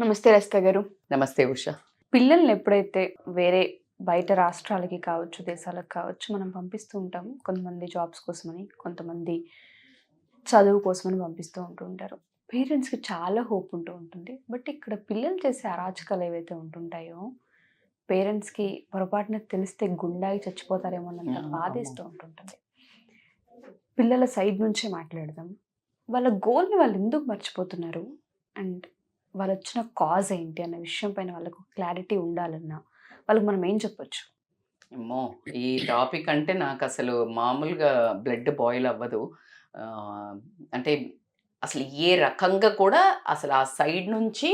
నమస్తే రస్త గారు. నమస్తే ఉష. పిల్లల్ని ఎప్పుడైతే వేరే బయట రాష్ట్రాలకి కావచ్చు దేశాలకు కావచ్చు మనం పంపిస్తూ ఉంటాం కొంతమంది జాబ్స్ కోసమని కొంతమంది చదువు కోసమని పంపిస్తూ ఉంటూ ఉంటారు. పేరెంట్స్కి చాలా హోప్ ఉంటూ ఉంటుంది. బట్ ఇక్కడ పిల్లలు చేసే అరాచకాలు ఏవైతే ఉంటుంటాయో పేరెంట్స్కి పొరపాటున తెలిస్తే గుండాయి చచ్చిపోతారేమో అన్నంత బాధేస్తూ ఉంటుంటుంది. పిల్లల సైడ్ నుంచే మాట్లాడదాం. వాళ్ళ గోల్ని వాళ్ళు ఎందుకు మర్చిపోతున్నారు? అండ్ వాళ్ళు వచ్చిన కాజ్ ఏంటి అన్న విషయం పైన వాళ్ళకు క్లారిటీ ఉండాలన్నా వాళ్ళకి మనం ఏం చెప్పొచ్చు? ఏమో ఈ టాపిక్ అంటే నాకు అసలు మామూలుగా బ్లడ్ బాయిల్ అవ్వదు. అంటే అసలు ఏ రకంగా కూడా అసలు ఆ సైడ్ నుంచి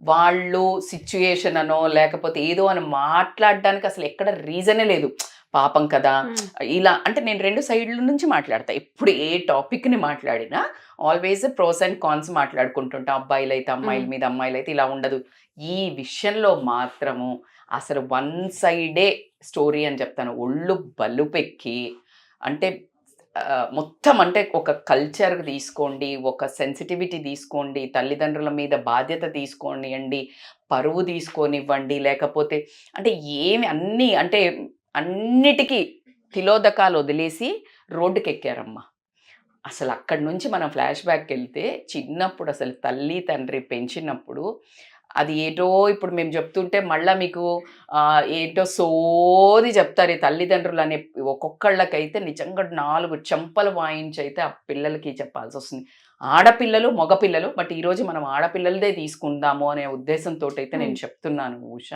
వాళ్ళు సిచ్యుయేషన్ అనో లేకపోతే ఏదో అని మాట్లాడడానికి అసలు ఎక్కడ రీజనే లేదు. పాపం కదా. ఇలా అంటే నేను రెండు సైడ్ల నుంచి మాట్లాడతా. ఎప్పుడు ఏ టాపిక్ని మాట్లాడినా ఆల్వేస్ ప్రోస్ అండ్ కాన్స్ మాట్లాడుకుంటుంటాం. అబ్బాయిలు అయితే అమ్మాయిల. మీద అమ్మాయిలు అయితే ఇలా ఉండదు. ఈ విషయంలో మాత్రము అసలు వన్ సైడే స్టోరీ అని చెప్తాను. ఒళ్ళు బలుపెక్కి అంటే మొత్తం అంటే ఒక కల్చర్ తీసుకోండి ఒక సెన్సిటివిటీ తీసుకోండి తల్లిదండ్రుల మీద బాధ్యత తీసుకోనివ్వండి పరువు తీసుకొనివ్వండి లేకపోతే అంటే ఏమి అన్నీ అంటే అన్నిటికీ తిలోదకాలు వదిలేసి రోడ్డుకి ఎక్కారమ్మా అసలు అక్కడి నుంచి మనం ఫ్లాష్ బ్యాక్ వెళ్తే చిన్నప్పుడు అసలు తల్లి తండ్రి పెంచినప్పుడు అది ఏటో ఇప్పుడు మేము చెప్తుంటే మళ్ళీ మీకు ఏంటో సోది చెప్తారు ఈ తల్లిదండ్రులు అనే ఒక్కొక్కళ్ళకైతే నిజంగా నాలుగు చెంపలు వాయించి అయితే ఆ పిల్లలకి చెప్పాల్సి వస్తుంది ఆడపిల్లలు మగపిల్లలు బట్ ఈరోజు మనం ఆడపిల్లలదే తీసుకుందాము అనే ఉద్దేశంతో అయితే నేను. చెప్తున్నాను ఉష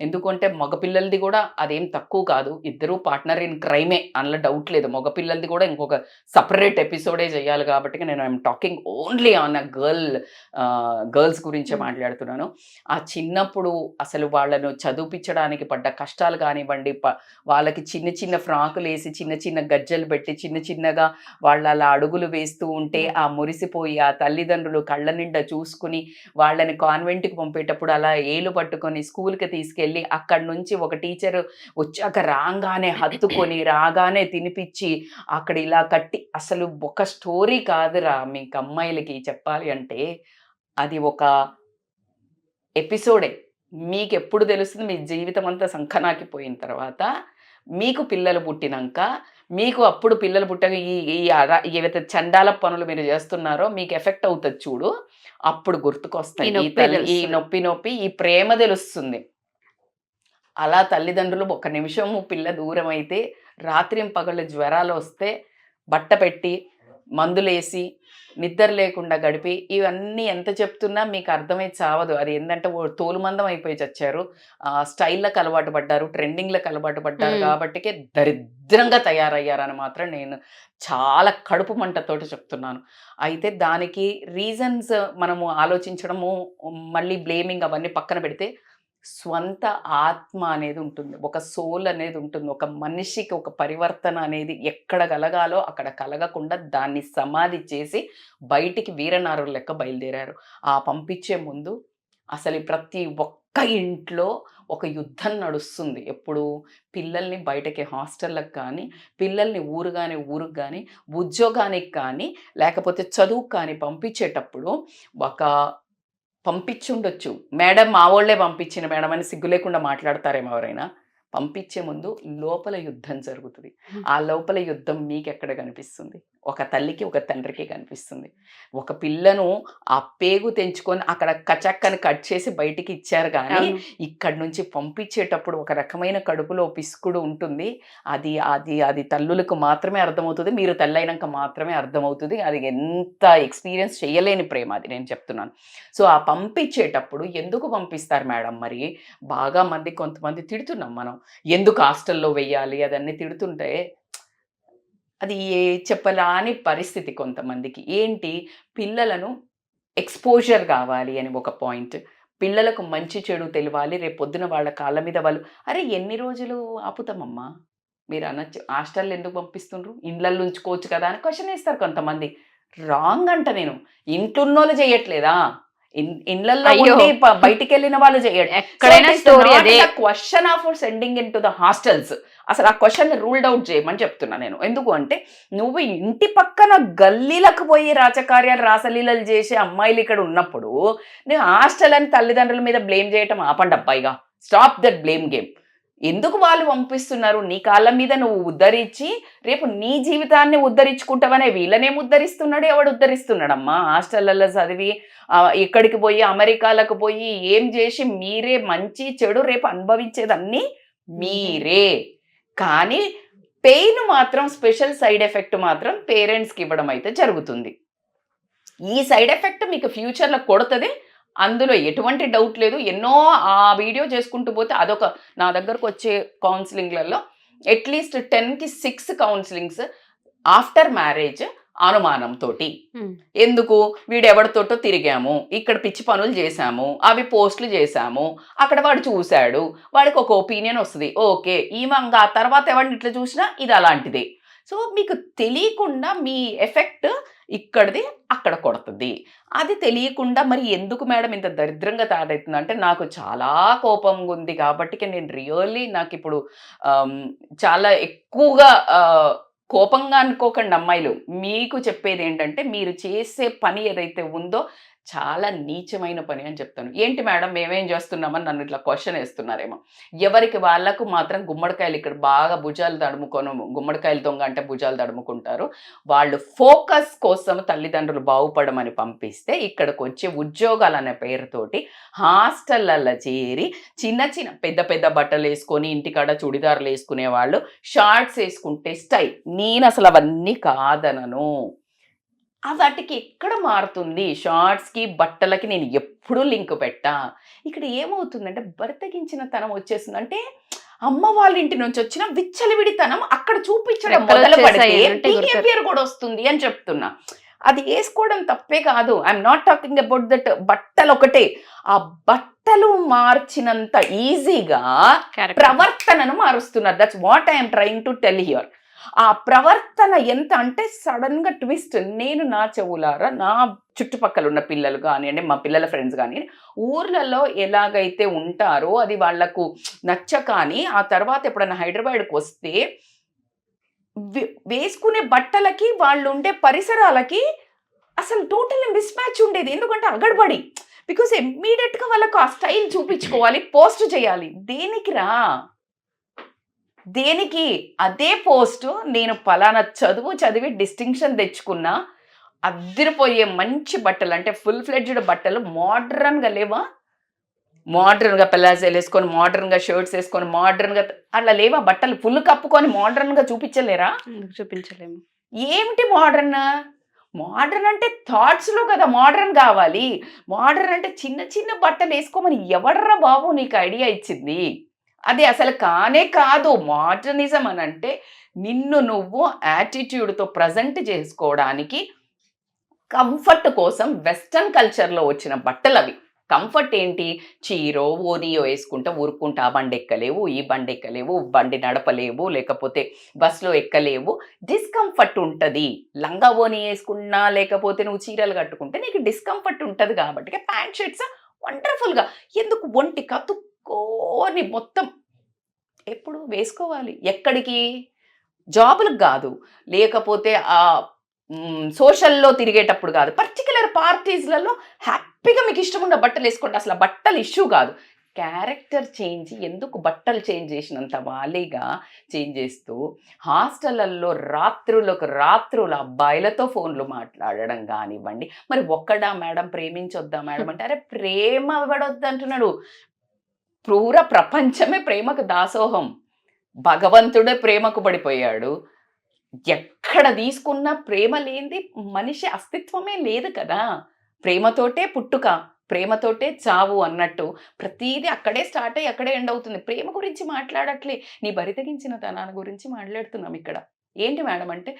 ఎందుకంటే మగపిల్లలది కూడా అదేం తక్కువ కాదు. ఇద్దరు పార్ట్నర్ ఇన్ క్రైమే అందులో డౌట్ లేదు. మగపిల్లలది కూడా ఇంకొక సపరేట్ ఎపిసోడే చేయాలి కాబట్టి నేను I'm talking only on a girl girls గురించే. మాట్లాడుతున్నాను. ఆ చిన్నప్పుడు అసలు వాళ్ళను చదివిపించడానికి పడ్డ కష్టాలు కానివ్వండి వాళ్ళకి చిన్న చిన్న ఫ్రాకులు వేసి చిన్న చిన్న గజ్జలు పెట్టి చిన్న చిన్నగా వాళ్ళ అలా అడుగులు వేస్తూ ఉంటే ఆ మురిసిపోయి ఆ తల్లిదండ్రులు కళ్ళ నిండా చూసుకుని వాళ్ళని కాన్వెంట్కి పంపేటప్పుడు అలా ఏలు పట్టుకొని స్కూల్కి తీసుకెళ్ళి అక్కడి నుంచి ఒక టీచర్ వచ్చాక రాగానే హత్తుకొని రాగానే తినిపించి అక్కడ ఇలా కట్టి అసలు ఒక స్టోరీ కాదురా మీకు అమ్మాయిలకి చెప్పాలి అంటే అది ఒక ఎపిసోడే మీకు ఎప్పుడు తెలుస్తుంది మీ జీవితం అంతా సంకనాకిపోయిన తర్వాత మీకు పిల్లలు పుట్టినాక మీకు అప్పుడు పిల్లలు పుట్టాక ఈ ఈ అర- ఏవైతే చండాల పనులు మీరు చేస్తున్నారో మీకు ఎఫెక్ట్ అవుతుంది చూడు అప్పుడు గుర్తుకొస్తాయి ఈ. నొప్పి నొప్పి ఈ ప్రేమ తెలుస్తుంది అలా తల్లిదండ్రులు ఒక నిమిషము పిల్ల దూరం అయితే రాత్రి పగళ్ళు జ్వరాలు వస్తే బట్ట పెట్టి మందులేసి నిద్ర లేకుండా గడిపి ఇవన్నీ ఎంత చెప్తున్నా మీకు అర్థమై చావదు. అది ఏంటంటే తోలుమందం అయిపోయి చచ్చారు. ఆ, స్టైల్లకు అలవాటు పడ్డారు ట్రెండింగ్లకు అలవాటు పడ్డారు. కాబట్టికే దరిద్రంగా తయారయ్యారని మాత్రం నేను చాలా కడుపు మంటతోటి చెప్తున్నాను. అయితే దానికి రీజన్స్ మనము ఆలోచించడము మళ్ళీ బ్లేమింగ్ అవన్నీ పక్కన పెడితే స్వంత ఆత్మ అనేది ఉంటుంది. ఒక సోల్ అనేది ఉంటుంది. ఒక మనిషికి ఒక పరివర్తన అనేది ఎక్కడ కలగాలో అక్కడ కలగకుండా దాన్ని సమాధి చేసి బయటికి వీరనారు లెక్క బయలుదేరారు. ఆ పంపించే ముందు అసలు ప్రతి ఒక్క ఇంట్లో ఒక యుద్ధం నడుస్తుంది. ఎప్పుడు పిల్లల్ని బయటకి హాస్టళ్ళకి కానీ పిల్లల్ని ఊరు కానీ ఊరికి కానీ ఉద్యోగానికి కానీ లేకపోతే చదువుకు కానీ పంపించేటప్పుడు ఒక పంపించుండొచ్చు. మేడం మా వాళ్ళే పంపించిన మేడం అని సిగ్గు లేకుండా మాట్లాడతారేమో ఎవరైనా. పంపించే ముందు లోపల యుద్ధం జరుగుతుంది. ఆ లోపల యుద్ధం మీకు ఎక్కడ కనిపిస్తుంది? ఒక తల్లికి ఒక తండ్రికి కనిపిస్తుంది. ఒక పిల్లను ఆ పేగు తెంచుకొని అక్కడ కచక్కని కట్ చేసి బయటికి ఇచ్చారు కానీ. ఇక్కడి నుంచి పంపించేటప్పుడు ఒక రకమైన కడుపులో పిసుకుడు ఉంటుంది. అది అది అది తల్లులకు మాత్రమే అర్థమవుతుంది. మీరు తల్లైనాక మాత్రమే అర్థమవుతుంది. అది ఎంత ఎక్స్పీరియన్స్ చేయలేని ప్రేమ అది నేను చెప్తున్నాను. సో ఆ పంపించేటప్పుడు ఎందుకు పంపిస్తారు మేడం మరి? బాగా మంది కొంతమంది తిడుతున్నాం మనం. ఎందుకు హాస్టల్లో వెయ్యాలి? అదన్నీ తిడుతుంటే అది ఏ- చెప్పలాని పరిస్థితి కొంతమందికి. ఏంటి? పిల్లలను ఎక్స్పోజర్ కావాలి అని ఒక పాయింట్. పిల్లలకు మంచి చెడు తెలియాలి రేపు పొద్దున వాళ్ళ కాళ్ళ మీద వాళ్ళు అరే ఎన్ని రోజులు ఆపుతామమ్మా? మీరు అనొచ్చు హాస్టల్ ఎందుకు పంపిస్తుండ్రు? ఇండ్లలో ఉంచుకోవచ్చు కదా? అని క్వశ్చన్ వేస్తారు కొంతమంది. రాంగ్ అంట నేను. ఇంట్లోన్నోళ్ళు చేయట్లేదా? ఉండి ప- బయటికి వెళ్ళిన వాళ్ళు చేయడం ఎక్కడైనా స్టోరీ అదే. Question of sending in to the hostels అసలు ఆ క్వశ్చన్ రూల్డ్ అవుట్ చేయమని చెప్తున్నా నేను. ఎందుకు అంటే నువ్వు ఇంటి పక్కన గల్లీలకు పోయి రాచకార్యాలు రాసలీలలు చేసే అమ్మాయిలు ఇక్కడ ఉన్నప్పుడు నేను హాస్టల్ అని తల్లిదండ్రుల మీద బ్లేమ్ చేయటం ఆపండి అబ్బాయిగా. స్టాప్ దట్ బ్లేమ్ గేమ్ ఎందుకు వాళ్ళు పంపిస్తున్నారు? నీ కాళ్ళ మీద నువ్వు ఉద్ధరించి రేపు నీ జీవితాన్ని ఉద్ధరించుకుంటావనే వీళ్ళనేం ఉద్ధరిస్తున్నాడు ఎవడు ఉద్ధరిస్తున్నాడమ్మా? హాస్టళ్ళల్లో చదివి ఎక్కడికి ఇక్కడికి పోయి అమెరికాలకు పోయి ఏం చేసి మీరే మంచి చెడు రేపు అనుభవించేదన్నీ మీరే. కానీ పెయిన్ మాత్రం స్పెషల్ సైడ్ ఎఫెక్ట్ మాత్రం పేరెంట్స్కి ఇవ్వడం అయితే జరుగుతుంది. ఈ సైడ్ ఎఫెక్ట్ మీకు ఫ్యూచర్లో కొడుతుంది అందులో ఎటువంటి డౌట్ లేదు. ఎన్నో ఆ వీడియో చేసుకుంటూ పోతే అదొక నా దగ్గరకు వచ్చే కౌన్సిలింగ్లలో అట్లీస్ట్ టెన్కి సిక్స్ కౌన్సిలింగ్స్ ఆఫ్టర్ మ్యారేజ్ అనుమానంతో. ఎందుకు? వీడెవరితోటో తిరిగాము. ఇక్కడ పిచ్చి పనులు చేశాము. అవి పోస్టులు చేశాము. అక్కడ వాడు చూశాడు. వాడికి ఒక ఒపీనియన్ వస్తుంది. ఓకే ఈమె ఆ తర్వాత ఎవరిని ఇట్లా చూసినా ఇది అలాంటిదే. సో మీకు తెలియకుండా మీ ఎఫెక్ట్ ఇక్కడిది అక్కడ కొడుతుంది. అది తెలియకుండా మరి ఎందుకు మేడం ఇంత దరిద్రంగా తయారవుతుంది అంటే నాకు చాలా కోపం ఉంది కాబట్టి నేను రియల్లీ నాకు ఇప్పుడు చాలా ఎక్కువగా కోపంగా అనుకోకండి అమ్మాయిలు. మీకు చెప్పేది ఏంటంటే మీరు చేసే పని ఏదైతే ఉందో చాలా నీచమైన పని అని చెప్తాను. ఏంటి మేడం? మేమేం చేస్తున్నామని నన్ను ఇట్లా క్వశ్చన్ వేస్తున్నారేమో. ఎవరికి వాళ్ళకు మాత్రం గుమ్మడికాయలు ఇక్కడ బాగా భుజాలు తడుముకొని గుమ్మడికాయలు దొంగ అంటే భుజాలు తడుముకుంటారు. వాళ్ళు ఫోకస్ కోసం తల్లిదండ్రులు బాగుపడమని పంపిస్తే ఇక్కడికి వచ్చే ఉద్యోగాలు అనే పేరుతోటి హాస్టళ్ళల్లో చేరి చిన్న చిన్న పెద్ద పెద్ద బట్టలు వేసుకొని ఇంటికాడ చుడిదారులు వేసుకునే వాళ్ళు షార్ట్స్ వేసుకుంటే స్టైల్. నేను అసలు అవన్నీ కాదనను. వాటికి ఎక్కడ మారుతుంది? షార్ట్స్కి బట్టలకి నేను ఎప్పుడూ లింక్ పెట్టా. ఇక్కడ ఏమవుతుందంటే బరితగించిన తనం వచ్చేస్తుంది. అంటే అమ్మ వాళ్ళ ఇంటి నుంచి వచ్చిన విచ్చలవిడితనం అక్కడ చూపించడం మొదలు పడితే కూడా వస్తుంది అని చెప్తున్నా. అది వేసుకోవడం తప్పే కాదు. I'm not talking about that బట్టలు ఒకటే. ఆ బట్టలు మార్చినంత ఈజీగా. ప్రవర్తనను మారుస్తున్నారు. That's what I'm trying to tell here ఆ ప్రవర్తన ఎంత అంటే సడన్గా ట్విస్ట్. నేను నా చెవులారా నా చుట్టుపక్కల ఉన్న పిల్లలు కానివ్వండి మా పిల్లల ఫ్రెండ్స్ కానివ్వండి ఊర్లలో ఎలాగైతే ఉంటారో అది వాళ్ళకు నచ్చ కానీ ఆ తర్వాత ఎప్పుడైనా హైదరాబాద్కి వస్తే వే- వేసుకునే బట్టలకి వాళ్ళు ఉండే పరిసరాలకి అసలు టోటల్ మిస్ మ్యాచ్ ఉండేది. ఎందుకంటే అగడబడి. బికాస్ ఇమ్మీడియట్గా వాళ్ళకు ఆ స్టైల్ చూపించుకోవాలి పోస్ట్ చేయాలి. దేనికి రా? దేనికి అదే పోస్ట్ నేను పలానా చదువు చదివి డిస్టింక్షన్ తెచ్చుకున్నా అద్దరిపోయే మంచి బట్టలు అంటే ఫుల్ ఫ్లెడ్జ్డ్ బట్టలు మోడ్రన్గా లేవా? మోడ్రన్గా పెళ్ళాజీలు వేసుకొని మోడ్రన్గా షర్ట్స్ వేసుకొని మోడ్రన్గా అట్లా లేవా? బట్టలు ఫుల్ కప్పుకొని మోడ్రన్గా చూపించలేరా? చూపించలేము. ఏమిటి మోడర్న్? మోడర్న్ అంటే థాట్స్లో కదా మోడర్న్ కావాలి. మోడర్న్ అంటే చిన్న చిన్న బట్టలు వేసుకోమని ఎవడ్రా బాబు నీకు ఐడియా ఇచ్చింది? అది అసలు కానే కాదు. మోడర్నిజం అని అంటే నిన్ను నువ్వు యాటిట్యూడ్తో ప్రజెంట్ చేసుకోవడానికి కంఫర్ట్ కోసం వెస్టర్న్ కల్చర్లో వచ్చిన బట్టలు అవి. కంఫర్ట్ ఏంటి? చీరో ఓనియో వేసుకుంటా ఊరుకుంటా ఆ బండి ఎక్కలేవు ఈ బండి ఎక్కలేవు బండి నడపలేవు లేకపోతే బస్సులో ఎక్కలేవు. డిస్కంఫర్ట్ ఉంటుంది. లంగా ఓని వేసుకున్నా లేకపోతే నువ్వు చీరలు కట్టుకుంటే నీకు డిస్కంఫర్ట్ ఉంటుంది కాబట్టి ప్యాంట్ షర్ట్స్ వండర్ఫుల్గా ఎందుకు? ఒంటి కోని మొత్తం ఎప్పుడు వేసుకోవాలి? ఎక్కడికి? జాబులకు కాదు. లేకపోతే ఆ సోషల్లో తిరిగేటప్పుడు కాదు. పర్టికులర్ పార్టీస్లలో హ్యాపీగా మీకు ఇష్టం ఉన్న బట్టలు వేసుకోండి. అసలు బట్టలు ఇష్యూ కాదు. క్యారెక్టర్ చేంజ్ ఎందుకు బట్టలు చేంజ్ చేసినంత వాలీగా చేంజ్ చేస్తూ హాస్టళ్ళలో రాత్రులకు రాత్రులు అబ్బాయిలతో ఫోన్లు మాట్లాడడం కానివ్వండి. మరి ఒక్కడా మేడం ప్రేమించొద్దా మేడం అంటే అరే ప్రేమ ఇవ్వడొద్దు అంటున్నాడు క్రూర ప్రపంచమే ప్రేమకు దాసోహం. భగవంతుడే ప్రేమకు పడిపోయాడు. ఎక్కడ తీసుకున్నా ప్రేమ లేనిది మనిషి అస్తిత్వమే లేదు కదా. ప్రేమతోటే పుట్టుక ప్రేమతోటే చావు అన్నట్టు. ప్రతిదీ అక్కడే స్టార్ట్ అయ్యి అక్కడే ఎండ్ అవుతుంది. ప్రేమ గురించి మాట్లాడట్లే. నీ బరితగించిన తనాన్ని గురించి మాట్లాడుతున్నాం ఇక్కడ. ఏంటి మేడం అంటే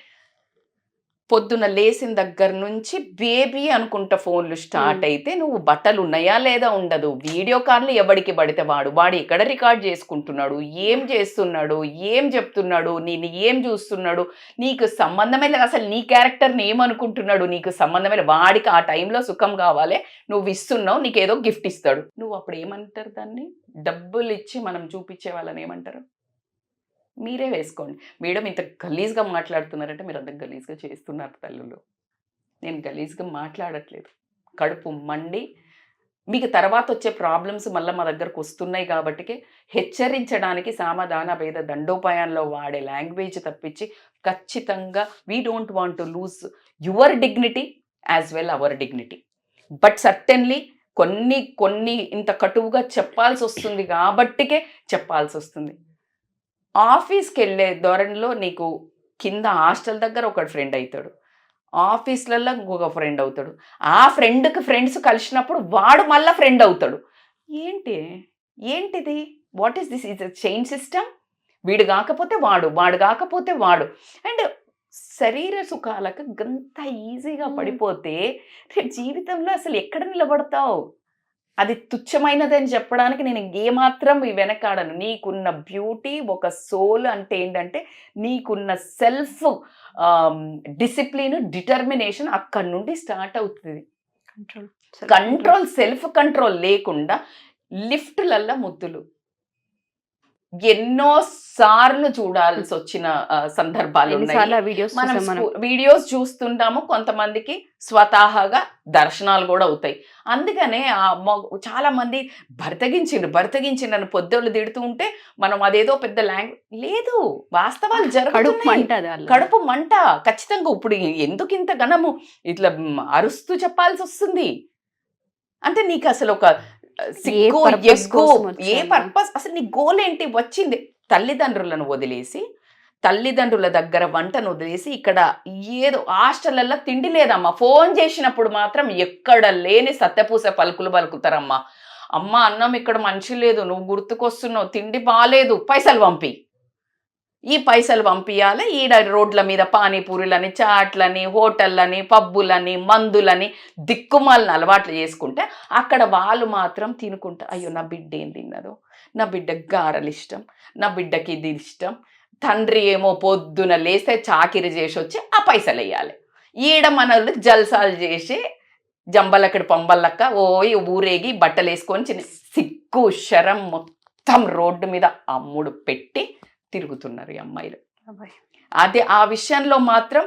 పొద్దున లేచిన దగ్గర నుంచి బేబీ అనుకుంటా ఫోన్లు స్టార్ట్. అయితే నువ్వు బట్టలు ఉన్నాయా లేదా ఉండదు. వీడియో కాల్ని ఎవడికి పడితే వాడు. వాడు ఎక్కడ రికార్డ్ చేసుకుంటున్నాడు? ఏం చేస్తున్నాడు? ఏం చెప్తున్నాడు? నేను ఏం చూస్తున్నాడు? నీకు సంబంధమే లేదు. అసలు నీ క్యారెక్టర్ని ఏమనుకుంటున్నాడు నీకు సంబంధమే లేదు. వాడికి ఆ టైంలో సుఖం కావాలి. నువ్వు ఇస్తున్నావు. నీకు ఏదో గిఫ్ట్ ఇస్తాడు. నువ్వు అప్పుడు ఏమంటారు దాన్ని? డబ్బులు ఇచ్చి మనం చూపించే వాళ్ళని ఏమంటారు? మీరే వేసుకోండి. మేడం ఇంత గలీజ్గా మాట్లాడుతున్నారంటే మీరు అంత గలీజ్గా చేస్తున్నారు తల్లులు. నేను గలీజ్గా మాట్లాడట్లేదు. కడుపు మండి. మీకు తర్వాత వచ్చే ప్రాబ్లమ్స్ మళ్ళీ మా దగ్గరకు వస్తున్నాయి కాబట్టికి హెచ్చరించడానికి సామధాన భేద దండోపాయాల్లో వాడే లాంగ్వేజ్ తప్పించి ఖచ్చితంగా we don't want to lose your dignity as well our dignity but certainly కొన్ని కొన్ని ఇంత కటువుగా చెప్పాల్సి వస్తుంది కాబట్టికే చెప్పాల్సి వస్తుంది ఆఫీస్కి వెళ్ళే ధోరణిలో నీకు కింద హాస్టల్ దగ్గర ఒక ఫ్రెండ్ అవుతాడు ఆఫీస్లలో ఇంకొక ఫ్రెండ్ అవుతాడు. ఆ ఫ్రెండ్కి ఫ్రెండ్స్ కలిసినప్పుడు వాడు మళ్ళీ ఫ్రెండ్ అవుతాడు. ఏంటి? ఏంటిది? What is this? Is chain system? వీడు కాకపోతే వాడు వాడు కాకపోతే వాడు. అండ్ శరీర సుఖాలకు గంత ఈజీగా. పడిపోతే జీవితంలో అసలు ఎక్కడ నిలబడతావు? అది తుచ్చమైనదని చెప్పడానికి నేను ఏమాత్రం వెనకాడను. నీకున్న బ్యూటీ ఒక సోల్ అంటే ఏంటంటే నీకున్న సెల్ఫ్ డిసిప్లిన్ డిటర్మినేషన్ అక్కడి నుండి స్టార్ట్ అవుతుంది. కంట్రోల్. కంట్రోల్ సెల్ఫ్ కంట్రోల్ లేకుండా లిఫ్ట్లల్లో ముద్దులు. ఎన్నో సార్లు చూడాల్సి వచ్చిన సందర్భాలు మనం వీడియోస్ చూస్తుంటాము కొంతమందికి స్వతహాగా దర్శనాలు కూడా అవుతాయి. అందుకనే చాలా మంది భర్తగించిండు భర్తగించిండు అని పొద్దోళ్ళు తిడుతూ ఉంటే మనం అదేదో పెద్ద లాంగ్వేజ్ లేదు వాస్తవాలు జరుగుతున్నాయి. కడుపు మంట ఖచ్చితంగా ఇప్పుడు ఎందుకు ఇంత ఘనము? ఇట్లా అరుస్తూ చెప్పాల్సి వస్తుంది అంటే నీకు అసలు ఒక సిగ్గు ఎగ్గు ఏ? పర్పస్ అసలు నీ గోల్ ఏంటి? వచ్చింది. తల్లిదండ్రులను వదిలేసి తల్లిదండ్రుల దగ్గర వంటను వదిలేసి ఇక్కడ ఏదో హాస్టల్లో తిండి లేదమ్మా. ఫోన్ చేసినప్పుడు మాత్రం ఎక్కడ లేని సత్యపూస పలుకులు పలుకుతారమ్మా. అమ్మ అన్నం ఇక్కడ మంచి లేదు. నువ్వు గుర్తుకొస్తున్నావు. తిండి బాగాలేదు పైసలు పంపి. ఈ పైసలు పంపించాలి ఈడ రోడ్ల మీద పానీపూరీలని చాట్లని హోటళ్ళని పబ్బులని మందులని దిక్కుమాలని అలవాట్లు చేసుకుంటే అక్కడ వాళ్ళు మాత్రం తినుకుంటా అయ్యో నా బిడ్డ ఏం తిన్నదో? నా బిడ్డకి గారెలు ఇష్టం నా బిడ్డకి ఇది ఇష్టం. తండ్రి ఏమో పొద్దున లేస్తే చాకిరి చేసి వచ్చి ఆ పైసలు వేయాలి ఈడ మనల్ని జల్సాలు చేసి జంబలక్కడి పంబల్లక్క ఓ ఊరేగి బట్టలు వేసుకొని చిన్న సిగ్గు శరం మొత్తం రోడ్డు మీద అమ్ముడు పెట్టి తిరుగుతున్నారు ఈ అమ్మాయిలు. అదే ఆ విషయంలో మాత్రం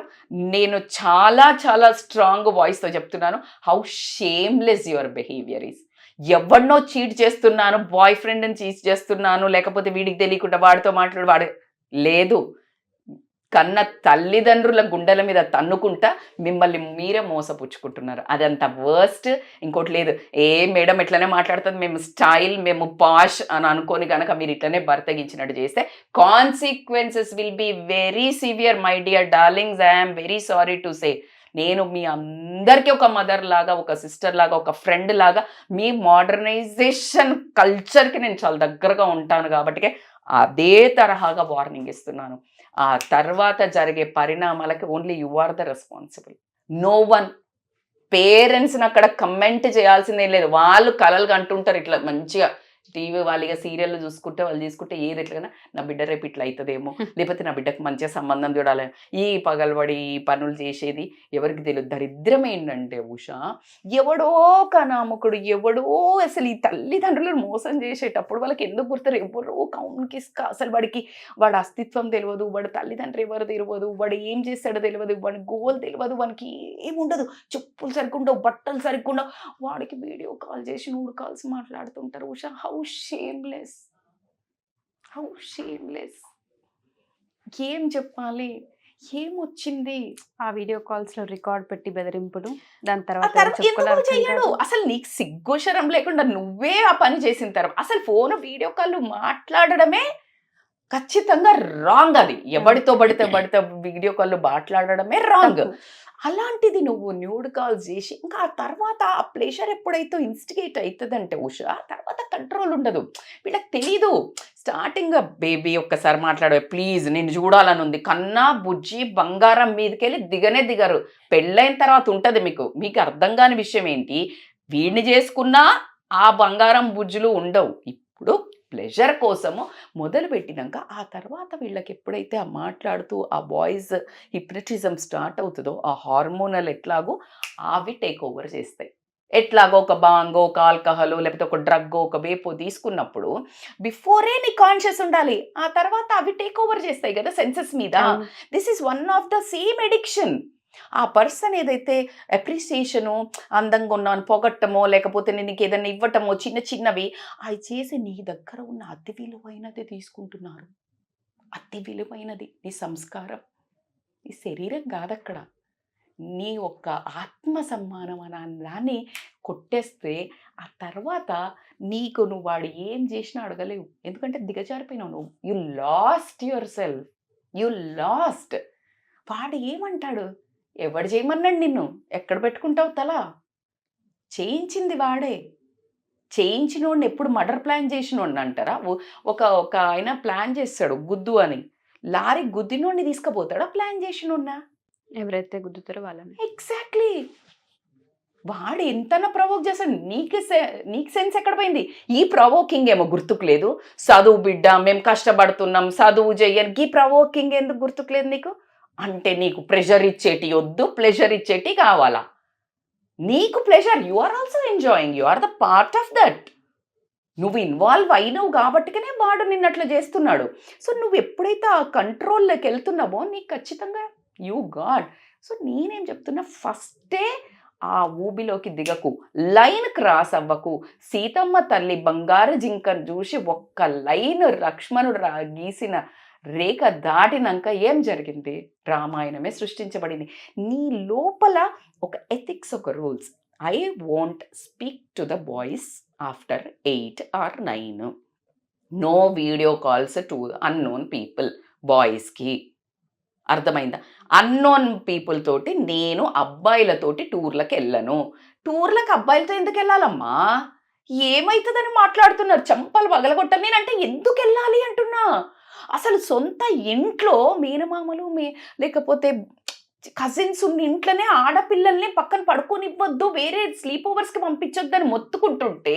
నేను చాలా చాలా స్ట్రాంగ్ వాయిస్తో చెప్తున్నాను. How shameless your behaviour is ఎవరినో చీట్ చేస్తున్నాను బాయ్ ఫ్రెండ్ని చీట్ చేస్తున్నాను లేకపోతే వీడికి తెలియకుండా వాడితో మాట్లాడు వాడు లేదు. కన్న తల్లిదండ్రుల గుండెల మీద తన్నుకుంటా మిమ్మల్ని మీరే మోసపుచ్చుకుంటున్నారు. అదంత వర్స్ట్ ఇంకోటి లేదు. ఏ మేడం ఇట్లనే మాట్లాడుతుంది? మేము స్టైల్ మేము పాష్ అని అనుకొని కనుక మీరు ఇట్లనే బర్తగించినట్టు చేస్తే consequences will be very severe my dear darlings I'm very sorry to say నేను మీ అందరికీ ఒక మదర్ లాగా ఒక సిస్టర్ లాగా ఒక ఫ్రెండ్ లాగా మీ మోడర్నైజేషన్ కల్చర్కి నేను చాలా దగ్గరగా ఉంటాను కాబట్టి అదే తరహాగా వార్నింగ్ ఇస్తున్నాను. ఆ తర్వాత జరిగే పరిణామాలకి only you are the responsible no one పేరెంట్స్ని అక్కడ కమెంట్ చేయాల్సిందేం లేదు. వాళ్ళు కలలు కంటుంటారు ఇట్లా మంచిగా. టీవీ వాళ్ళగా సీరియల్ చూసుకుంటే వాళ్ళు తీసుకుంటే ఏది ఎట్లగా నా బిడ్డ రేపు ఇట్లా అవుతుందేమో లేకపోతే నా బిడ్డకు మంచిగా సంబంధం చూడాలి. ఈ పగలబడి ఈ పనులు చేసేది ఎవరికి తెలియదు. దరిద్రం ఏంటంటే ఉషా ఎవడో కనామకుడు ఎవడో అసలు ఈ తల్లిదండ్రులను మోసం చేసేటప్పుడు వాళ్ళకి ఎందుకు గుర్తారు ఎవరో కౌన్కి అసలు వాడికి వాడి అస్తిత్వం తెలియదు వాడి తల్లిదండ్రులు ఎవరు తెలియదు వాడు ఏం చేస్తాడో తెలియదు వాడి గోల్ తెలియదు వానికి ఏముండదు చెప్పులు సరిగ్గా ఉండవు బట్టలు సరిగ్గా ఉండవు. వాడికి వీడియో కాల్ చేసి నూరు కాల్స్ మాట్లాడుతుంటారు Usha. How shameless how shameless ఏం చెప్పాలి? ఏమొచ్చింది ఆ వీడియో కాల్స్లో రికార్డ్ పెట్టి బెదిరింపుడు దాని తర్వాత చెయ్యడు? అసలు నీకు సిగ్గుశరం లేకుండా నువ్వే ఆ పని చేసిన తర్వాత అసలు ఫోన్ వీడియో కాల్ మాట్లాడడమే ఖచ్చితంగా రాంగ్ అది. ఎవడితో పడితే పడితే వీడియో కాల్ మాట్లాడడమే రాంగ్ అలాంటిది నువ్వు న్యూడ్ కాల్ చేసి ఇంకా ఆ తర్వాత ఆ ప్లేషర్ ఎప్పుడైతే ఇన్స్టిగేట్ అవుతుందంటే ఉష ఆ తర్వాత కంట్రోల్ ఉండదు. వీళ్ళకి తెలీదు. స్టార్టింగ్ బేబీ ఒక్కసారి మాట్లాడే. ప్లీజ్ నేను చూడాలని ఉంది. కన్నా బుజ్జి బంగారం మీదకెళ్ళి దిగనే దిగరు. పెళ్ళైన తర్వాత ఉంటుంది మీకు. మీకు అర్థం కాని విషయం ఏంటి? వీడిని చేసుకున్నా ఆ బంగారం బుజ్జులు ఉండవు. ఇప్పుడు ప్లెజర్ కోసము మొదలు పెట్టినాక ఆ తర్వాత వీళ్ళకి ఎప్పుడైతే ఆ మాట్లాడుతూ ఆ వాయిస్ హిప్నటిజం స్టార్ట్ అవుతుందో ఆ హార్మోనల్ ఎట్లాగో అవి టేక్ ఓవర్ చేస్తాయి. ఎట్లాగో ఒక బాంగో ఒక ఆల్కహాల్ లేకపోతే ఒక డ్రగ్ ఒక వేపో తీసుకున్నప్పుడు బిఫోరే నీ కాన్షియస్ ఉండాలి ఆ తర్వాత అవి టేక్ ఓవర్ చేస్తాయి కదా సెన్సెస్ మీద. This is one of the same addiction ఆ పర్సన్ ఏదైతే అప్రిసియేషను అందంగా ఉన్నాను పొగట్టమో లేకపోతే నేను నీకు ఏదైనా ఇవ్వటమో చిన్న చిన్నవి అవి చేసి నీ దగ్గర ఉన్న అతి విలువైనది తీసుకుంటున్నారు. అతి విలువైనది. నీ సంస్కారం. నీ శరీరం కాదక్కడ. నీ ఒక్క ఆత్మ సమ్మానం అని దాన్ని కొట్టేస్తే ఆ తర్వాత నీకు నువ్వు వాడు ఏం చేసినా అడగలేవు. ఎందుకంటే దిగజారిపోయినావు నువ్వు. You lost yourself you lost వాడు ఏమంటాడు? ఎవడు చేయమన్నాడు నిన్ను? ఎక్కడ పెట్టుకుంటావు తల? చేయించింది వాడే. చేయించినోడిని ఎప్పుడు మర్డర్ ప్లాన్ చేసినోడిని అంటారా? ఒక ఒక ఆయన ప్లాన్ చేస్తాడు గుద్దు అని. లారీ గుద్దినోడిని తీసుకుపోతాడా ప్లాన్ చేసినోడినా? ఎవరైతే గుద్దుతారో వాళ్ళని. ఎగ్జాక్ట్లీ. వాడు ఎంతన ప్రవోక్ చేస్తాడు. నీకు సె- నీకు సెన్స్ ఎక్కడ పోయింది? ఈ ప్రవోకింగ్ ఏమో గుర్తుకు లేదు. చదువు బిడ్డ మేము కష్టపడుతున్నాం చదువు చెయ్యని ఈ ప్రవోకింగ్ ఎందుకు గుర్తుకు లేదు నీకు? అంటే నీకు ప్రెషర్ ఇచ్చేటి వద్దు ప్లెజర్ ఇచ్చేటి కావాలా? నీకు pleasure you are also enjoying you are the part of that నువ్వు ఇన్వాల్వ్ అయినవు కాబట్టికనే వాడు నిన్నట్లు చేస్తున్నాడు. సో నువ్వు ఎప్పుడైతే ఆ కంట్రోల్లోకి వెళ్తున్నావో నీకు ఖచ్చితంగా యూ గాడ్ సో నేనేం చెప్తున్నా ఫస్టే ఆ ఊబిలోకి దిగకు లైన్ క్రాస్ అవ్వకు. సీతమ్మ తల్లి బంగారు జింకను చూసి ఒక్క లైన్ లక్ష్మణుడు రా గీసిన రేఖ దాటినాక ఏం జరిగింది? రామాయణమే సృష్టించబడింది. నీ లోపల ఒక ఎథిక్స్ ఒక rules I want speak to the boys after eight or nine no video calls to unknown people బాయ్స్కి అర్థమైందా? అన్నోన్ పీపుల్ తోటి నేను అబ్బాయిలతోటి టూర్లకు వెళ్ళను. టూర్లకు అబ్బాయిలతో ఎందుకు వెళ్ళాలమ్మా? ఏమైతుందని మాట్లాడుతున్నారు? చంపలు పగలగొట్టాలి నేనంటే ఎందుకు వెళ్ళాలి అంటున్నా? అసలు సొంత ఇంట్లో మేనమామలు మీ లేకపోతే కజిన్స్ ఉన్న ఇంట్లోనే ఆడపిల్లల్ని పక్కన పడుకోనివ్వద్దు వేరే స్లీప్ ఓవర్స్కి పంపించొద్దని మొత్తుకుంటుంటే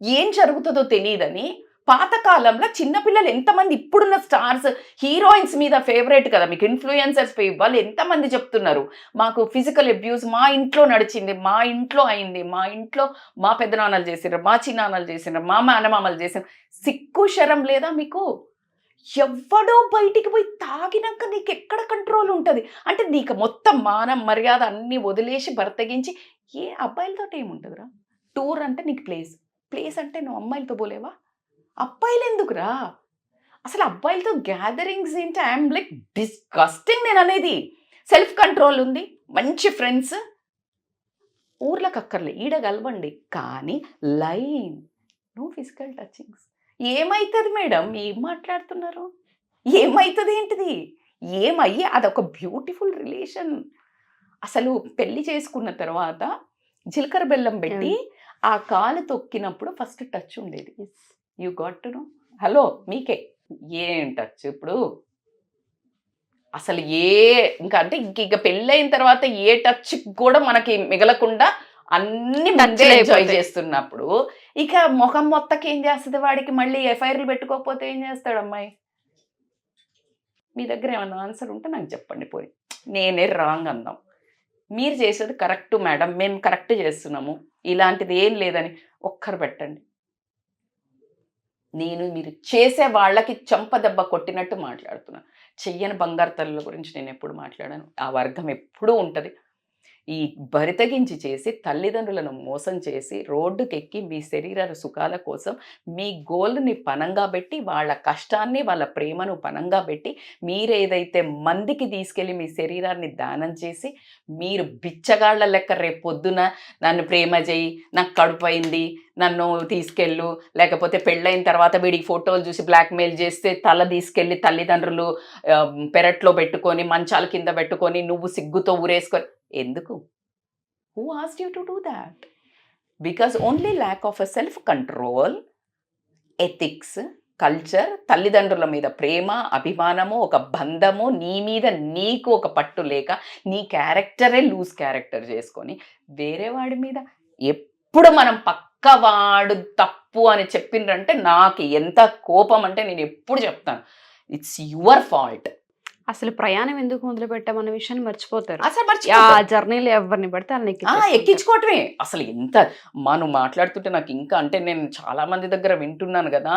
ఏం జరుగుతుందో తెలియదని పాతకాలంలో చిన్నపిల్లలు ఎంతమంది ఇప్పుడున్న స్టార్స్ హీరోయిన్స్ మీద ఫేవరెట్ కదా మీకు ఇన్ఫ్లుయెన్సర్స్ వాళ్ళు ఎంతమంది చెప్తున్నారు? మాకు ఫిజికల్ అబ్యూస్ మా ఇంట్లో నడిచింది మా ఇంట్లో అయింది మా ఇంట్లో మా పెద్దనాన్నలు చేసినారు మా చిన్నాన్నలు చేసినారు మా మేనమామలు చేసినారు సిక్కు శరం లేదా మీకు? ఎవ్వడో బయటికి పోయి తాగినాక నీకు ఎక్కడ కంట్రోల్ ఉంటుంది? అంటే నీకు మొత్తం మానం మర్యాద అన్నీ వదిలేసి బర్తగించి ఏ అబ్బాయిలతో ఏముంటుందిరా? టూర్ అంటే నీకు ప్లేస్. ప్లేస్ అంటే నువ్వు అమ్మాయిలతో పోలేవా? అబ్బాయిలు ఎందుకురా అసలు అబ్బాయిలతో గ్యాదరింగ్స్ ఏంటి? ఐఎమ్ లైక్ డిస్కస్టింగ్ నేను అనేది సెల్ఫ్ కంట్రోల్ ఉంది. మంచి ఫ్రెండ్స్. ఊర్లకు అక్కర్లే ఈడ కలవండి. కానీ లైన్. నో ఫిజికల్ టచింగ్స్ ఏమవుతుంది మేడం? ఏం మాట్లాడుతున్నారు? ఏమవుతుంది ఏంటిది? ఏమయ్యి అదొక బ్యూటిఫుల్ రిలేషన్. అసలు పెళ్ళి చేసుకున్న తర్వాత జీలకర్ర బెల్లం పెట్టి ఆ కాలు తొక్కినప్పుడు ఫస్ట్ టచ్ ఉండేది. You got to know hello మీకే. ఏం టచ్ ఇప్పుడు? అసలు ఏ ఇంకా అంటే ఇంక ఇక పెళ్ళైన తర్వాత ఏ టచ్ కూడా మనకి మిగలకుండా అన్ని ఎంజాయ్. చేస్తున్నప్పుడు ఇక ముఖం మొత్తకి ఏం చేస్తుంది వాడికి? మళ్ళీ ఎఫ్ఐఆర్లు పెట్టుకోకపోతే ఏం చేస్తాడు అమ్మాయి? మీ దగ్గర ఏమైనా ఆన్సర్ ఉంటే నాకు చెప్పండి పోయి. నేనే రాంగ్ అందాం మీరు చేసేది కరెక్ట్ మేడం. మేము కరెక్ట్ చేస్తున్నాము. ఇలాంటిది ఏం లేదని ఒక్కరు పెట్టండి. నేను మీరు చేసే వాళ్ళకి చెంపదెబ్బ కొట్టినట్టు మాట్లాడుతున్నాను చెయ్యని బంగారు తల్లుల గురించి నేను ఎప్పుడు మాట్లాడాను. ఆ వర్గం ఎప్పుడూ ఉంటుంది. ఈ బరితగించి చేసి తల్లిదండ్రులను మోసం చేసి రోడ్డుకెక్కి మీ శరీర సుఖాల కోసం మీ గోల్ని పనంగా పెట్టి వాళ్ళ కష్టాన్ని వాళ్ళ ప్రేమను పనంగా పెట్టి మీరేదైతే మందికి తీసుకెళ్ళి మీ శరీరాన్ని దానం చేసి మీరు బిచ్చగాళ్ళ లెక్క రేపు పొద్దున నన్ను ప్రేమ చేయి నాకు కడుపు అయింది నన్ను తీసుకెళ్ళు లేకపోతే పెళ్ళైన తర్వాత వీడికి ఫోటోలు చూసి బ్లాక్మెయిల్ చేస్తే తల తీసుకెళ్ళి తల్లిదండ్రులు పెరట్లో పెట్టుకొని మంచాల కింద పెట్టుకొని నువ్వు సిగ్గుతో ఊరేసుకొని ఎందుకు? Who asked you to do that because only lack of a self control ethics culture తల్లిదండ్రుల మీద ప్రేమ అభిమానము ఒక బంధము నీ మీద నీకు ఒక పట్టు లేక నీ క్యారెక్టరే లూజ్ క్యారెక్టర్ చేసుకొని వేరే వాడి మీద ఎప్పుడు మనం పక్కవాడు తప్పు అని చెప్పిండ్రంటే నాకు ఎంత కోపం అంటే నేను ఎప్పుడు చెప్తాను. ఇట్స్ యువర్ ఫాల్ట్ అసలు ప్రయాణం ఎందుకు మొదలు పెట్టామన్న విషయాన్ని మర్చిపోతారు అసలు ఆ మర్చిపోతారు. జర్నీలో ఎవరిని పడితే వాళ్ళని ఆ. ఎక్కించుకోవటమే అసలు ఎంత మనం మాట్లాడుతుంటే నాకు ఇంకా అంటే నేను చాలా మంది దగ్గర వింటున్నాను కదా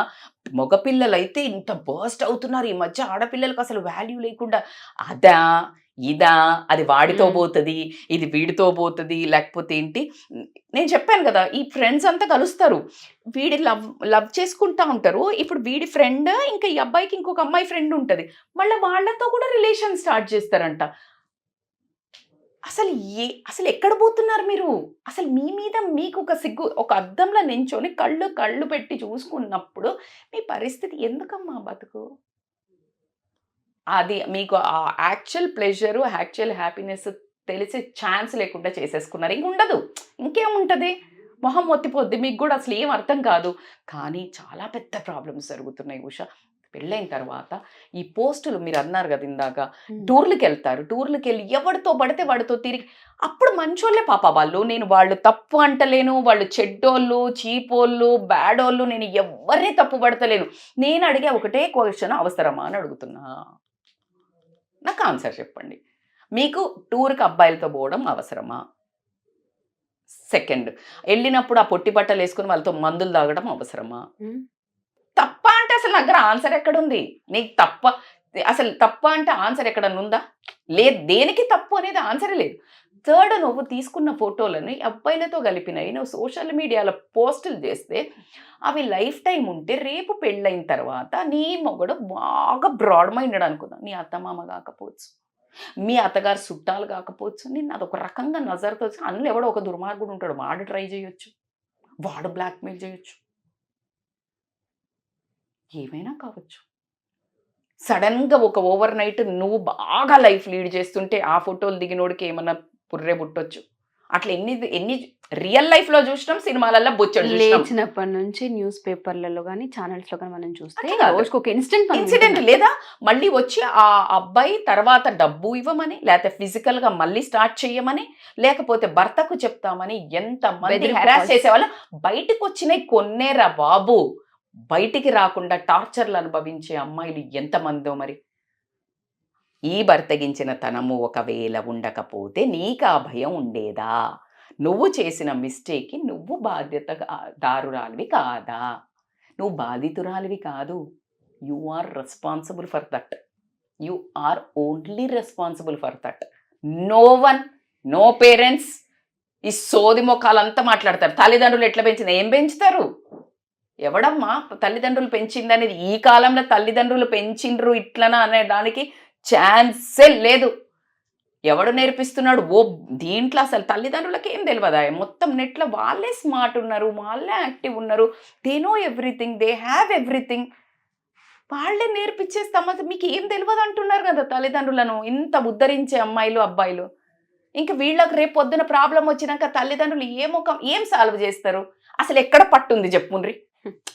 మగపిల్లలు అయితే ఇంత బర్స్ట్ అవుతున్నారు ఈ మధ్య ఆడపిల్లలకు అసలు వాల్యూ లేకుండా అదా ఇదా? అది వాడితో. పోతుంది ఇది వీడితో పోతుంది లేకపోతే ఏంటి? నేను చెప్పాను కదా ఈ ఫ్రెండ్స్ అంతా కలుస్తారు. వీడి లవ్ లవ్ చేసుకుంటా ఉంటారు. ఇప్పుడు వీడి ఫ్రెండ్ ఇంకా ఈ అబ్బాయికి ఇంకొక అమ్మాయి ఫ్రెండ్ ఉంటుంది. మళ్ళీ వాళ్ళతో కూడా రిలేషన్ స్టార్ట్ చేస్తారంట. అసలు ఏ అసలు ఎక్కడ పోతున్నారు మీరు? అసలు మీ మీద మీకు ఒక సిగ్గు ఒక అద్దంలో నించొని కళ్ళు కళ్ళు పెట్టి చూసుకున్నప్పుడు మీ పరిస్థితి ఎందుకమ్మా బతుకు? అది మీకు ఆ యాక్చువల్ ప్లెజరు యాక్చువల్ హ్యాపీనెస్ తెలిసే ఛాన్స్ లేకుండా చేసేసుకున్నారు. ఇంక ఉండదు. ఇంకేముంటుంది మొహం ఒత్తిపోద్ది. మీకు కూడా అసలు ఏం అర్థం కాదు. కానీ చాలా పెద్ద ప్రాబ్లమ్స్ జరుగుతున్నాయి ఉష. పెళ్ళైన తర్వాత ఈ పోస్టులు మీరు అన్నారు కదా ఇందాక. టూర్లకు వెళ్తారు టూర్లకు వెళ్ళి ఎవరితో పడితే వాడితో తిరిగి అప్పుడు మంచోళ్ళే పాప వాళ్ళు. నేను వాళ్ళు తప్పు అంటలేను. వాళ్ళు చెడ్డోళ్ళు చీపోళ్ళు బ్యాడోళ్ళు. నేను ఎవరిని తప్పు పడతలేను. నేను అడిగే ఒకటే క్వశ్చన్ అవసరమా అని అడుగుతున్నా. నాకు ఆన్సర్ చెప్పండి. మీకు టూర్కి అబ్బాయిలతో పోవడం అవసరమా? సెకండ్ వెళ్ళినప్పుడు ఆ పొట్టి బట్టలు వేసుకుని వాళ్ళతో మందులు తాగడం అవసరమా. తప్ప అంటే అసలు దగ్గర ఆన్సర్ ఎక్కడుంది? నీకు తప్ప అసలు తప్ప అంటే ఆన్సర్ ఎక్కడన్నా ఉందా లేదు దేనికి తప్పు అనేది ఆన్సరే లేదు. థర్డ్ నువ్వు తీసుకున్న ఫోటోలను అబ్బాయిలతో కలిపినవి నువ్వు సోషల్ మీడియాలో పోస్టులు చేస్తే అవి లైఫ్ టైం ఉంటే రేపు పెళ్ళైన తర్వాత నీ మొగడు బాగా బ్రాడ్ మైండెడ్ అనుకుందాం. నీ అత్తమామ కాకపోవచ్చు మీ అత్తగారు చుట్టాలు కాకపోవచ్చు నేను అదొక రకంగా నజర్తో అందులో ఎవడో ఒక దుర్మార్గుడు ఉంటాడు. వాడు ట్రై చేయొచ్చు వాడు బ్లాక్మెయిల్ చేయొచ్చు. ఏమైనా కావచ్చు. సడన్గా ఒక ఓవర్ నైట్ నువ్వు బాగా లైఫ్ లీడ్ చేస్తుంటే ఆ ఫోటోలు దిగినోడికి ఏమన్నా పుర్రే పుట్టొచ్చు. అట్లా ఎన్ని ఎన్ని రియల్ లైఫ్లో చూసినాం సినిమాలలో బొచ్చడు లేచినప్పటి నుంచి న్యూస్ పేపర్లలో కానీ ఛానల్స్లో కానీ మనం చూస్తే ఒక ఇన్సిడెంట్ ఇన్సిడెంట్ లేదా మళ్ళీ వచ్చి ఆ అబ్బాయి తర్వాత డబ్బు ఇవ్వమని లేకపోతే ఫిజికల్గా మళ్ళీ స్టార్ట్ చేయమని లేకపోతే భర్తకు చెప్తామని ఎంత మంది హెరాస్. చేసేవాళ్ళు? బయటకు వచ్చినాయి కొన్నేరా బాబు. బయటికి రాకుండా టార్చర్లు అనుభవించే అమ్మాయిలు ఎంతమందో మరి. ఈ బర్తగించిన తనము ఒకవేళ ఉండకపోతే నీకు ఆ భయం ఉండేదా? నువ్వు చేసిన మిస్టేక్కి నువ్వు బాధ్యత దారురాలివి కాదా? నువ్వు బాధితురాలివి కాదు. You are responsible for that. You are only responsible for that. No one no parents ఈ సోది మొక్కలంతా మాట్లాడతారు. తల్లిదండ్రులు ఎట్లా పెంచిన ఏం పెంచుతారు? ఎవడమ్మా తల్లిదండ్రులు పెంచింది అనేది ఈ కాలంలో తల్లిదండ్రులు పెంచిండ్రు ఇట్లనా అనే దానికి ఛాన్సే లేదు. ఎవడు నేర్పిస్తున్నాడు? ఓ దీంట్లో అసలు తల్లిదండ్రులకి ఏం తెలియదా మొత్తం నెట్లో వాళ్ళే స్మార్ట్ ఉన్నారు వాళ్ళే యాక్టివ్ ఉన్నారు. They know everything they have everything వాళ్ళే నేర్పించేస్తాం మీకు ఏం తెలియదు అంటున్నారు కదా తల్లిదండ్రులను? ఇంత ఉద్ధరించే అమ్మాయిలు అబ్బాయిలు. ఇంకా వీళ్ళకి రేపు పొద్దున ప్రాబ్లం వచ్చినాక తల్లిదండ్రులు ఏ ముఖం ఏం సాల్వ్ చేస్తారు? అసలు ఎక్కడ పట్టుంది చెప్పుండ్రి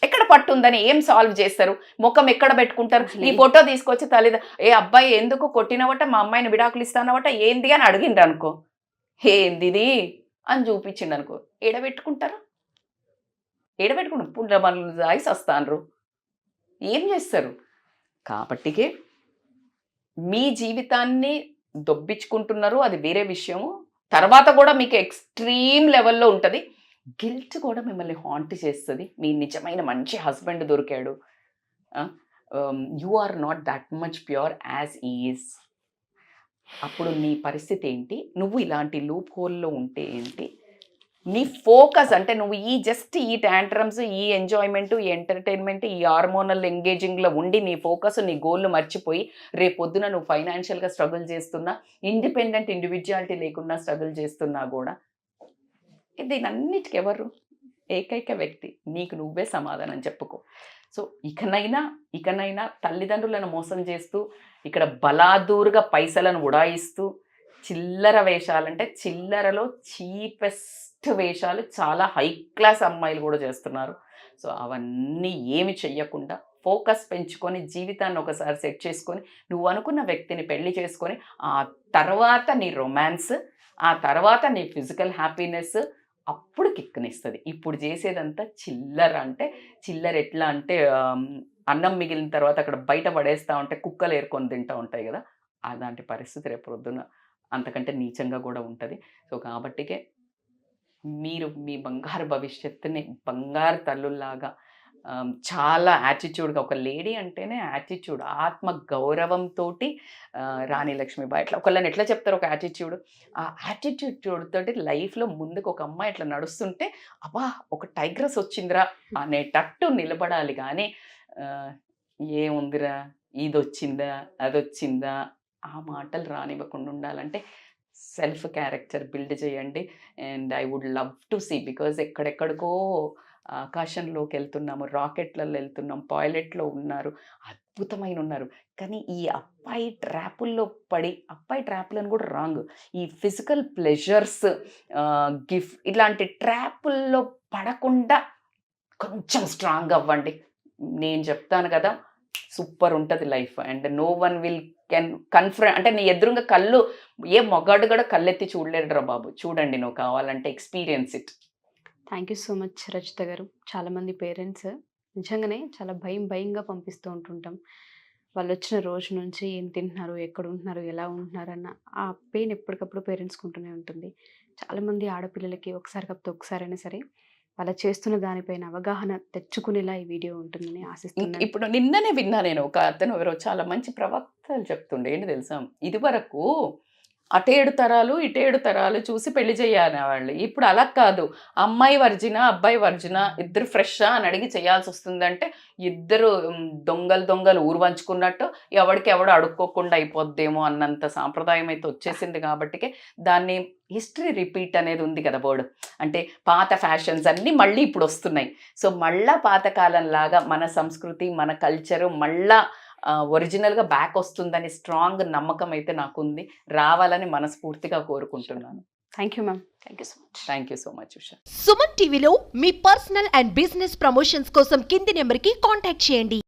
ఎక్కడ పట్టుందని ఏం సాల్వ్ చేస్తారు? ముఖం ఎక్కడ పెట్టుకుంటారు? ఏ- ఫోటో తీసుకొచ్చి తల్లిద ఏ అబ్బాయి ఎందుకు కొట్టినవట? మా అమ్మాయిని విడాకులు ఇస్తానవట? ఏంది? అని అడిగిండ్రు అనుకో ఏంది ఇది అని చూపించిండు అనుకో ఏడబెట్టుకుంటారా ఏడబెట్టుకుంటారు పుండ్రమల్లు దాయిసి వస్తాన్రు ఏం చేస్తారు? కాబట్టికే మీ జీవితాన్ని దొబ్బించుకుంటున్నారు. అది వేరే విషయము. తర్వాత కూడా మీకు ఎక్స్ట్రీమ్ లెవెల్లో ఉంటుంది. గిల్ట్ కూడా మిమ్మల్ని హాంట్ చేస్తుంది. మీ నిజమైన మంచి హస్బెండ్ దొరికాడు. You are not that much pure as is. అప్పుడు నీ పరిస్థితి ఏంటి? నువ్వు ఇలాంటి లూప్ హోల్లో ఉంటే ఏంటి? నీ ఫోకస్ అంటే నువ్వు ఈ జస్ట్ ఈ ట్యాంట్రమ్స్ ఈ ఎంజాయ్మెంట్ ఈ ఎంటర్టైన్మెంట్ ఈ హార్మోనల్ ఎంగేజింగ్లో ఉండి నీ ఫోకస్ నీ గోల్ మర్చిపోయి రేపొద్దున పొద్దున నువ్వు ఫైనాన్షియల్గా స్ట్రగుల్ చేస్తున్నా ఇండిపెండెంట్ ఇండివిజువాలిటీ లేకుండా స్ట్రగుల్ చేస్తున్నా కూడా దీని అన్నిటికి ఎవరు? ఏకైక వ్యక్తి. నీకు నువ్వే సమాధానం చెప్పుకో. సో ఇకనైనా ఇకనైనా తల్లిదండ్రులను మోసం చేస్తూ ఇక్కడ బలాదూరుగా పైసలను ఉడాయిస్తూ చిల్లర వేషాలంటే చిల్లరలో చీపెస్ట్ వేషాలు చాలా హై క్లాస్ అమ్మాయిలు కూడా చేస్తున్నారు. సో అవన్నీ ఏమి చెయ్యకుండా ఫోకస్ పెంచుకొని జీవితాన్ని ఒకసారి సెట్ చేసుకొని నువ్వు అనుకున్న వ్యక్తిని పెళ్ళి చేసుకొని ఆ తర్వాత నీ రొమాన్స్ ఆ తర్వాత నీ ఫిజికల్ హ్యాపీనెస్ అప్పుడు కిక్కునిస్తుంది. ఇప్పుడు చేసేదంతా చిల్లర అంటే చిల్లర ఎట్లా అంటే అన్నం మిగిలిన తర్వాత అక్కడ బయట పడేస్తూ ఉంటే కుక్కలు ఏరుకొని తింటూ ఉంటాయి కదా! అలాంటి పరిస్థితి రేపు పొద్దున అంతకంటే నీచంగా కూడా ఉంటుంది. సో కాబట్టికే మీరు మీ బంగారు భవిష్యత్తుని బంగారు తల్లుల్లాగా చాలా యాటిట్యూడ్గా ఒక లేడీ అంటేనే యాటిట్యూడ్ ఆత్మ గౌరవంతో రాణి లక్ష్మీబాయి. ఇట్లా ఒకళ్ళని ఎట్లా చెప్తారు ఒక యాటిట్యూడ్? ఆ యాటిట్యూడ్ తోటి లైఫ్లో ముందుకు ఒక అమ్మాయి ఇట్లా నడుస్తుంటే అబ్బా ఒక టైగ్రస్ వచ్చిందిరా అనేటట్టు నిలబడాలి కానీ ఏముందిరా? ఇది వచ్చిందా అది వచ్చిందా ఆ మాటలు రానివ్వకుండా ఉండాలంటే సెల్ఫ్ క్యారెక్టర్ బిల్డ్ చేయండి. And I would love to see because ఎక్కడెక్కడికో ఆకాశంలోకి వెళ్తున్నాము రాకెట్లలో వెళ్తున్నాం టాయిలెట్లో ఉన్నారు అద్భుతమైన ఉన్నారు కానీ ఈ అబ్బాయి ట్రాపుల్లో పడి అబ్బాయి ట్రాపులను కూడా రాంగ్. ఈ ఫిజికల్ ప్లెజర్స్ గిఫ్ట్ ఇలాంటి ట్రాపుల్లో పడకుండా కొంచెం స్ట్రాంగ్ అవ్వండి. నేను చెప్తాను కదా సూపర్ ఉంటుంది life. And no one will can కన్ఫ్ర అంటే నీ ఎదురుగా కళ్ళు ఏ మొగాడు కూడా కళ్ళెత్తి చూడలేడురా బాబు. చూడండి నువ్వు కావాలంటే experience it. Thank you so much Rachita గారు. చాలామంది పేరెంట్స్ నిజంగానే చాలా భయం భయంగా పంపిస్తూ ఉంటుంటాం. వాళ్ళు వచ్చిన రోజు నుంచి ఏం తింటున్నారు ఎక్కడ ఉంటున్నారు ఎలా ఉంటున్నారు అన్న ఆ పెయిన్ ఎప్పటికప్పుడు పేరెంట్స్కి ఉంటూనే ఉంటుంది. చాలామంది ఆడపిల్లలకి ఒకసారి కాకపోతే ఒకసారైనా సరే వాళ్ళు చేస్తున్న దానిపైన అవగాహన తెచ్చుకునేలా ఈ వీడియో ఉంటుందని ఆశిస్తున్నాను. ఇప్పుడు నిన్ననే విన్నా నేను ఒక అతను ఎవరో చాలా మంచి ప్రవక్తలు చెప్తుండే ఏంటి తెలుసా? ఇది వరకు అటేడు తరాలు ఇటేడు తరాలు చూసి పెళ్ళి చేయాలి వాళ్ళు ఇప్పుడు అలా కాదు. అమ్మాయి వర్జిన అబ్బాయి వర్జిన ఇద్దరు ఫ్రెషా అని అడిగి చేయాల్సి వస్తుందంటే ఇద్దరు దొంగలు దొంగలు ఊరు వంచుకున్నట్టు ఎవడికి ఎవడు అడుక్కోకుండా అయిపోద్దేమో అన్నంత సాంప్రదాయం అయితే వచ్చేసింది కాబట్టికే దాన్ని హిస్టరీ రిపీట్ అనేది ఉంది కదా వర్డ్ అంటే పాత ఫ్యాషన్స్ అన్నీ మళ్ళీ ఇప్పుడు వస్తున్నాయి. సో మళ్ళా పాతకాలం లాగా మన సంస్కృతి మన కల్చరు మళ్ళా ఒరిజినల్గా బ్యాక్ వస్తుందని స్ట్రాంగ్ నమ్మకం అయితే నాకు ఉంది రావాలని మనస్ఫూర్తిగా కోరుకుంటున్నాను. Thank you ma'am thank you so much thank you so much Usha. Suman టీవీలో మీ పర్సనల్ అండ్ బిజినెస్ ప్రమోషన్స్ కోసం కింది నెంబర్కి కాంటాక్ట్ చేయండి.